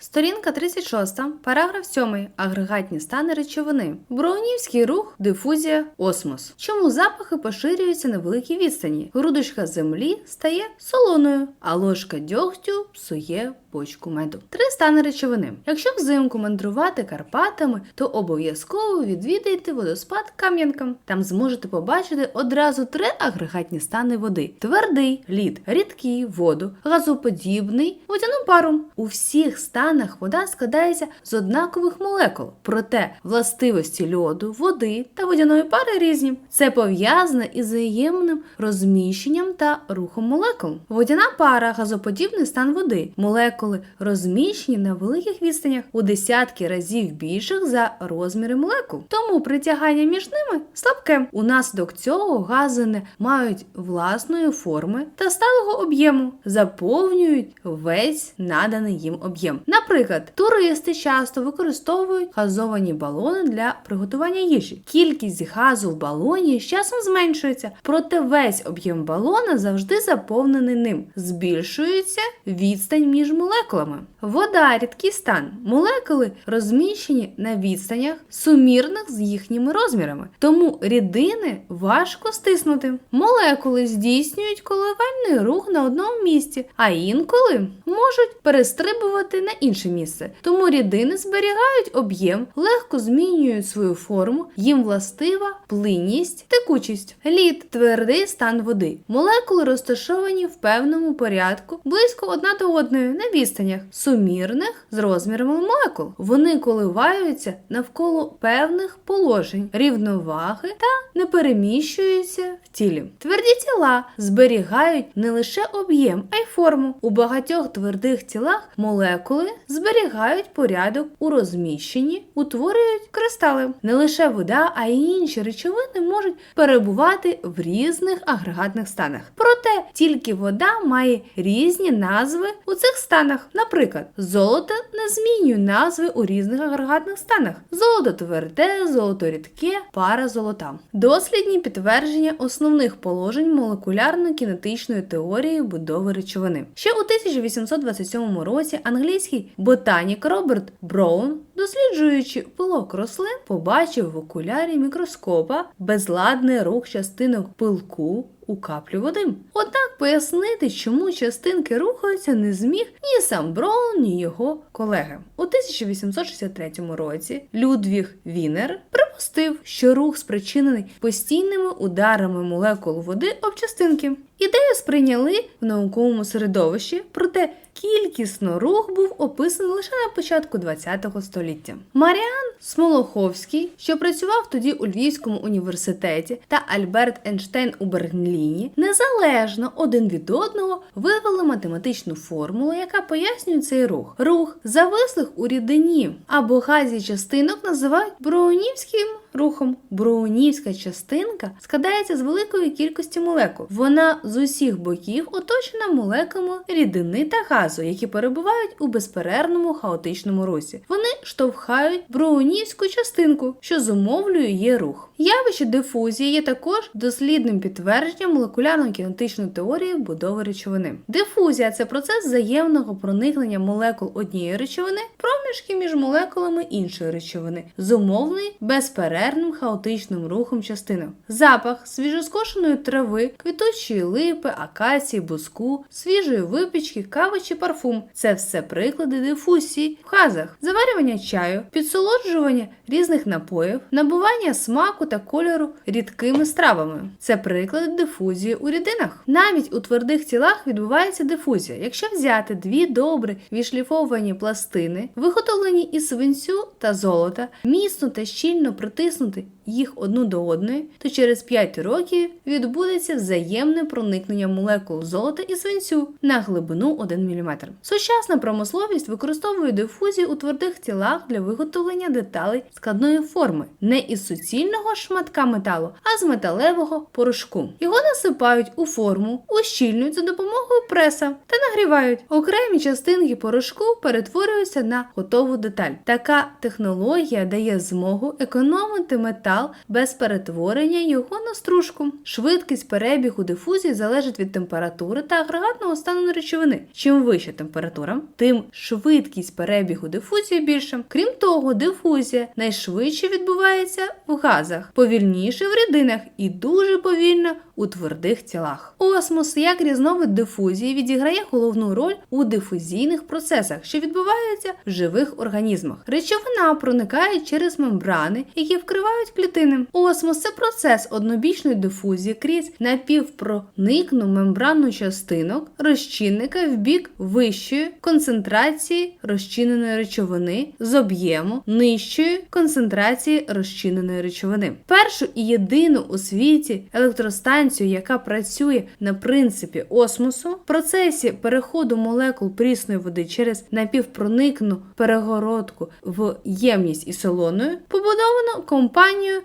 Сторінка 36, параграф 7. Агрегатні стани речовини. Броунівський рух, дифузія, осмос. Чому запахи поширюються на великій відстані? Грудочка землі стає солоною, а ложка дьогтю псує бочку меду. Три стани речовини. Якщо взимку мандрувати Карпатами, то обов'язково відвідайте водоспад Кам'янка. Там зможете побачити одразу три агрегатні стани води: твердий лід, рідкий воду, газоподібний, водяну пару. У всіх станах вода складається з однакових молекул, проте властивості льоду, води та водяної пари різні. Це пов'язане із взаємним розміщенням та рухом молекул. Водяна пара газоподібний стан води. Молекули розміщені на великих відстанях у десятки разів більших за розміри молекул. Тому притягання між ними слабке. Унаслідок цього гази не мають власної форми та сталого об'єму, заповнюють весь наданий їм об'єм. Наприклад, туристи часто використовують газовані балони для приготування їжі. Кількість газу в балоні з часом зменшується, проте весь об'єм балона завжди заповнений ним. Збільшується відстань між молекулами. Вода рідкий стан. Молекули розміщені на відстанях сумірних з їхніми розмірами, тому рідини важко стиснути. Молекули здійснюють коливальний рух на одному місці, а інколи можуть перестрибувати на інше місце. Тому рідини зберігають об'єм, легко змінюють свою форму, їм властива плинність, текучість. Лід твердий стан води. Молекули розташовані в певному порядку близько одна до одної на відстанях, сумірних з розмірами молекул. Вони коливаються навколо певних положень, рівноваги та не переміщуються в тілі. Тверді тіла зберігають не лише об'єм, а й форму. У багатьох твердих тілах молекули зберігають порядок у розміщенні, утворюють кристали. Не лише вода, а й інші речовини можуть перебувати в різних агрегатних станах. Проте тільки вода має різні назви у цих станах. Наприклад, золото не змінює назви у різних агрегатних станах: золото тверде, золото рідке, пара золота. Дослідні підтвердження основних положень молекулярно-кінетичної теорії будови речовини. Ще у 1827 році англійський ботанік Роберт Броун, досліджуючи пилок рослин, побачив в окулярі мікроскопа безладний рух частинок пилку у каплю води. Однак пояснити, чому частинки рухаються, не зміг ні сам Броун, ні його колеги. У 1863 році Людвіг Вінер припустив, що рух спричинений постійними ударами молекул води об частинки. Ідею сприйняли в науковому середовищі, проте кількісно рух був описаний лише на початку ХХ століття. Маріан Смолоховський, що працював тоді у Львівському університеті, та Альберт Ейнштейн у Берліні, незалежно один від одного вивели математичну формулу, яка пояснює цей рух. Рух завислих у рідині або газі частинок називають броунівським рухом. Броунівська частинка складається з великої кількості молекул. Вона з усіх боків оточена молекулами рідини та газу, які перебувають у безперервному хаотичному русі. Вони штовхають броунівську частинку, що зумовлює її рух. Явище дифузії є також дослідним підтвердженням молекулярно-кінетичної теорії будови речовини. Дифузія це процес взаємного проникнення молекул однієї речовини, проміжки між молекулами іншої речовини, зумовлений безперервним хаотичним рухом частинок. Запах свіжоскошеної трави, квіточої липи, акації, буску, свіжої випічки, кави чи парфум це все приклади дифузії в газах, заварювання чаю, підсолоджування різних напоїв, набування смаку та кольору рідкими стравами. Це приклади дифузії у рідинах. Навіть у твердих тілах відбувається дифузія. Якщо взяти дві добре відшліфовані пластини, виготовлені із свинцю та золота, міцно та щільно притиснути їх одну до одної, то через 5 років відбудеться взаємне проникнення молекул золота і свинцю на глибину 1 мм. Сучасна промисловість використовує дифузію у твердих тілах для виготовлення деталей складної форми, не із суцільного шматка металу, а з металевого порошку. Його насипають у форму, ущільнюють за допомогою преса та нагрівають. Окремі частинки порошку перетворюються на готову деталь. Така технологія дає змогу економити метал матеріал без перетворення його на стружку. Швидкість перебігу дифузії залежить від температури та агрегатного стану речовини. Чим вища температура, тим швидкість перебігу дифузії більша. Крім того, дифузія найшвидше відбувається в газах, повільніше в рідинах і дуже повільно у твердих тілах. Осмос як різновид дифузії відіграє головну роль у дифузійних процесах, що відбуваються в живих організмах. Речовина проникає через мембрани, які вкривають клітини. Осмос це процес однобічної дифузії крізь напівпроникну мембранну частинок розчинника в бік вищої концентрації розчиненої речовини з об'єму нижчої концентрації розчиненої речовини. Першу і єдину у світі електростанцію, яка працює на принципі осмосу, в процесі переходу молекул прісної води через напівпроникну перегородку в ємність із солоною, побудовано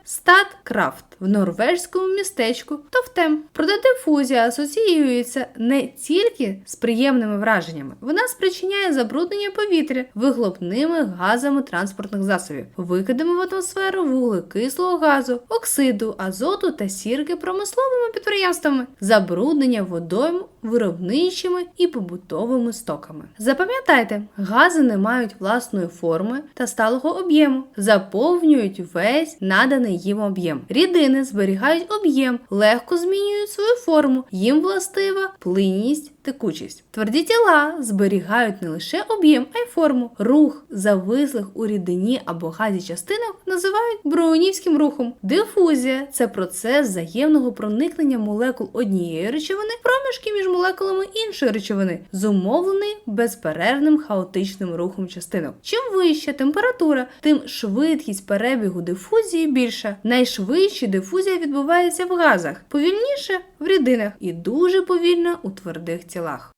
Statkraft в норвежському містечку Товтем. Проте дифузія асоціюється не тільки з приємними враженнями, вона спричиняє забруднення повітря вихлопними газами транспортних засобів, викидами в атмосферу вуглекислого газу, оксиду, азоту та сірки промисловими підприємствами, забруднення водойм виробничими і побутовими стоками. Запам'ятайте, гази не мають власної форми та сталого об'єму, заповнюють весь наданий їм об'єм. Рідини зберігають об'єм, легко змінюють свою форму, їм властива плинність. Текучість. Тверді тіла зберігають не лише об'єм, а й форму. Рух завислих у рідині або газі частинок називають броунівським рухом. Дифузія це процес взаємного проникнення молекул однієї речовини проміжки між молекулами іншої речовини, зумовлений безперервним хаотичним рухом частинок. Чим вища температура, тим швидкість перебігу дифузії більша. Найшвидше дифузія відбувається в газах, повільніше в рідинах і дуже повільно у твердих тілах.